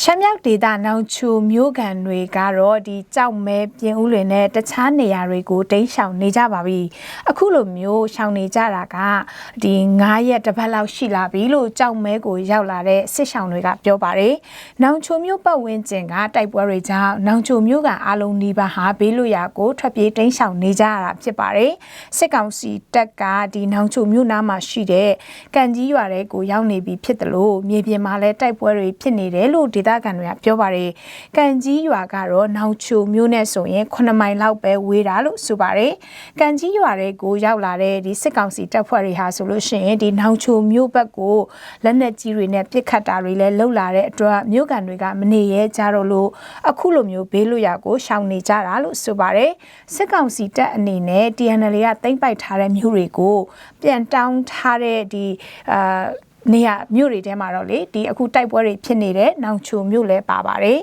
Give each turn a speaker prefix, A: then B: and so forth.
A: ရှမ်းမြောက်ဒေသနောင်ချိုမြို့ကန်တွေကတော့ဒီကြောက်မဲပြင်ဦးလွင်နဲ့တခြားနေရာတွေကိုတိမ်းရှောင်နေကြပါပြီအခုလိုမျိုးရှောင်နေကြတာကဒီ9ရက်တစ်ပတ်လောက်ရှိလာပြီလို့ကြောက်မဲကိုရောက်လာတဲ့စစ်ရှောင်တွေကပြောပါတယ်နောင်ချိုမြို့ပတ်ဝန်းကျင်ကတိုက်ပွဲတွေကြောင့်နောင်ချိုမြို့ကန်အလုံးနီးပါးဟာဘေးလွတ်ရာကိုထွက်ပြေးတိမ်းရှောင်နေကြရတာဖြစ်ပါတယ်စစ်ကောင်စီတပ်ကဒီနောင်ချိုမြို့နားမှာရှိတဲ့ကန်ကြီးရွာတဲ့ကိုရောက်နေပြီဖြစ်တယ်လို့မြေပြင်မှာလည်းတိုက်ပွဲတွေဖြစ်နေတယ်လို့ဒေသခံတွေကပြောပါတယ်။ကန်ကြီးရွာကတော့နောင်ချိုမြို့နဲ့ဆိုရင်9မိုင်လောက်ပဲဝေးတာလို့ဆိုပါတယ်။ကန်ကြီးရွာတွေကိုရောက်လာတဲ့ဒီစစ်ကောင်စီတပ်ဖွဲ့တွေဟာဆိုလို့ရှိရင်ဒီနောင်ချိုမြို့ဘက်ကိုလက်နက်ကြီးတွေနဲ့ပစ်ခတ်တာတွေလည်းလုပ်လာတဲ့အတွက်မြို့ကန်တွေကမနေရဲကြတော့လို့အခုလိုမျိုးဘေးလွတ်ရာကိုရှောင်နေကြတာလို့ဆိုပါတယ်။စစ်ကောင်စီတပ်အနေနဲ့ TNL ကတိမ့်ပိုက်ထားတဲ့မြို့တွေကိုပြန်တောင်းထားတဲ့ဒီအာ နေရမြို့တွေထဲမှာတော့လေဒီအခုတိုက်ပွဲတွေဖြစ်နေတဲ့နောင်ချိုမြို့လဲပါပါတယ်